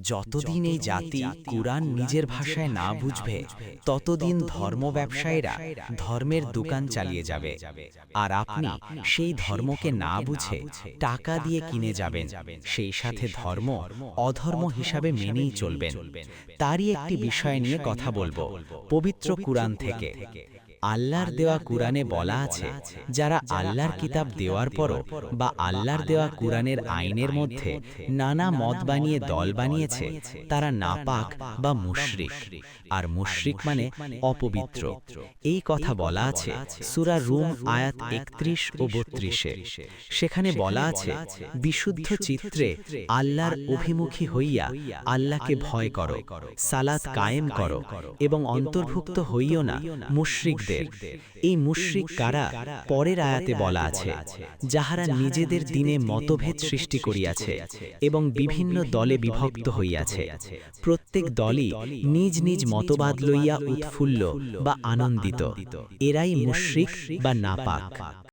যতদিন এই জাতি কুরআন নিজের ভাষায় না বুঝবে ততদিন ধর্ম ব্যবসায়ীরা ধর্মের দোকান চালিয়ে যাবে। আর আপনি সেই ধর্মকে না বুঝে টাকা দিয়ে কিনে যাবেন। সেই সাথে ধর্ম অধর্ম হিসাবে মেনেই চলবেন। তারই একটি বিষয় নিয়ে কথা বলব। পবিত্র কুরআন থেকে। আল্লাহর দেওয়া কুরআনে বলা আছে যারা আল্লাহর কিতাব দেওয়ার পরও বা আল্লাহর দেওয়া কুরআনের আইনের মধ্যে নানা মত বানিয়ে দল বানিয়েছে তারা নাপাক বা মুশরিক। আর মুশরিক মানে অপবিত্র। এই কথা বলা আছে সূরা রুম আয়াত একত্রিশ ও বত্রিশে। সেখানে বলা আছে বিশুদ্ধ চিত্রে আল্লাহর অভিমুখী হইয়া আল্লাহকে ভয় করো সালাত কায়েম করো এবং অন্তর্ভুক্ত হইও না মুশরিকদের এই মুশরিক কারা? পরের আয়াতে বলা আছে, যাহারা নিজেদের দিনে মতভেদ সৃষ্টি করিয়াছে এবং বিভিন্ন দলে বিভক্ত হইয়াছে। প্রত্যেক দলই নিজ নিজ মতবাদ লইয়া উৎফুল্ল বা আনন্দিত। এরাই মুশরিক বা নাপাক।